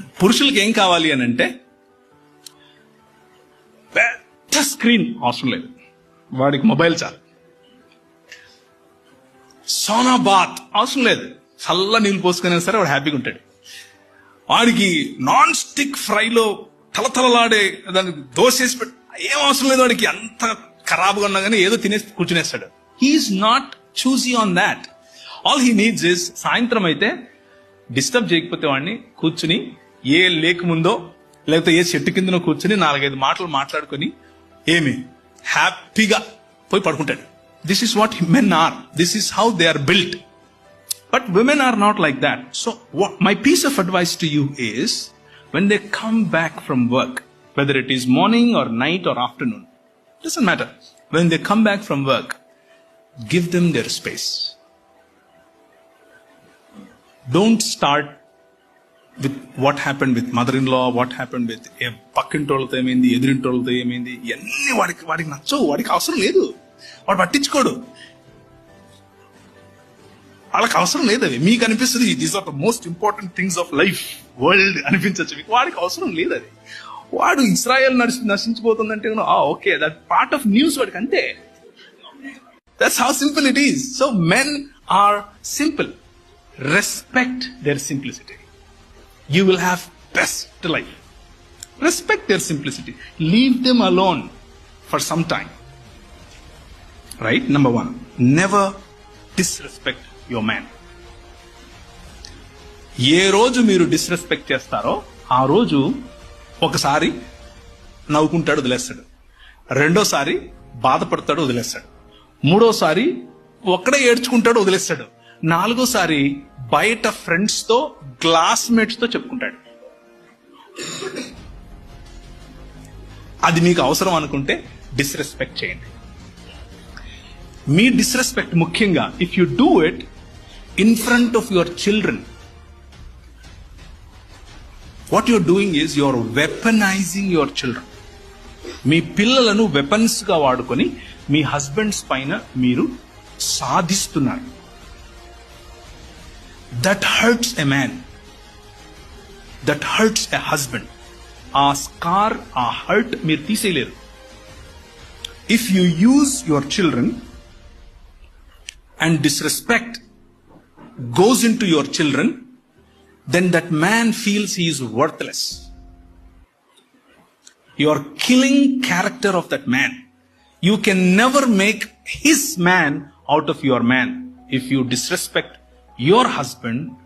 పురుషులకి ఏం కావాలి అని అంటే పెద్ద స్క్రీన్ అవసరం లేదు. వాడికి మొబైల్ చాలు. సోనా బాత్ అవసరం లేదు. చల్ల నీళ్ళు పోసుకునే సరే వాడు హ్యాపీగా ఉంటాడు. వాడికి నాన్ స్టిక్ ఫ్రైలో తలతలలాడే దానికి దోసేసి పెట్టి ఏం అవసరం లేదు వాడికి. అంత ఖరాబ్గా ఉన్నా కానీ ఏదో తినేసి కూర్చునేస్తాడు. He is not choosy on that all he needs is సాయంత్రం అయితే డిస్టర్బ్ చేయకపోతే వాడిని కూర్చుని ఏ లేక్ ముందో లేకపోతే ఏ చెట్టు కిందనో కూర్చుని నాలుగైదు మాటలు మాట్లాడుకొని ఏమి హ్యాపీగా పోయి పడుకుంటాడు this is what men are this is how they are built But women are not like that. So, what, my piece of advice to you is when they come back from work, whether it is morning or night or afternoon, doesn't matter. When they come back from work, give them their space. Don't start with what happen with mother in law what happen with ఏ పక్కింటోళ్ళతో ఏమైంది ఎదురింటోళ్ళతో ఏమైంది ఇవన్నీ వాడికి వాడికి నచ్చవు వాడికి అవసరం లేదు. వాడు పట్టించుకోడు. వాళ్ళకి అవసరం లేదు అవి. మీకు అనిపిస్తుంది these are the most important things of life world అనిపించవచ్చు మీకు వాడికి అవసరం లేదు అది. వాడు ఇస్రాయల్ నడిచి నశించిపోతుందంటే okay that part of news వాడికి అంతే. That's how simple it is so men are simple respect their simplicity you will have best life respect their simplicity leave them alone for some time right number one never disrespect your man ఏ రోజు మీరు disrespect చేస్తారో ఆ రోజు ఒకసారి నవ్వుకుంటాడు వదిలేస్తాడు. రెండోసారి బాధపడతాడు వదిలేస్తాడు. మూడోసారి ఒక్కడే ఏడ్చుకుంటాడు వదిలేస్తాడు. నాలుగోసారి బయట ఫ్రెండ్స్తో క్లాస్మేట్స్తో చెప్పుకుంటాడు. అది మీకు అవసరం అనుకుంటే డిస్రెస్పెక్ట్ చేయండి. మీ డిస్రెస్పెక్ట్ ముఖ్యంగా if you do it in front of your children what you're doing is your weaponizing your children మీ పిల్లలను వెపన్స్గా వాడుకొని మీ హస్బెండ్స్ పైన మీరు సాధిస్తున్నారు. That hurts a man that hurts a husband ఆ స్కార్ ఆ హర్ట్ మీరు తీసేయలేరు if you use your children and disrespect goes into your children, then that man feels he is worthless. You are killing character of that man. You can never make his man out of your man if you disrespect your husband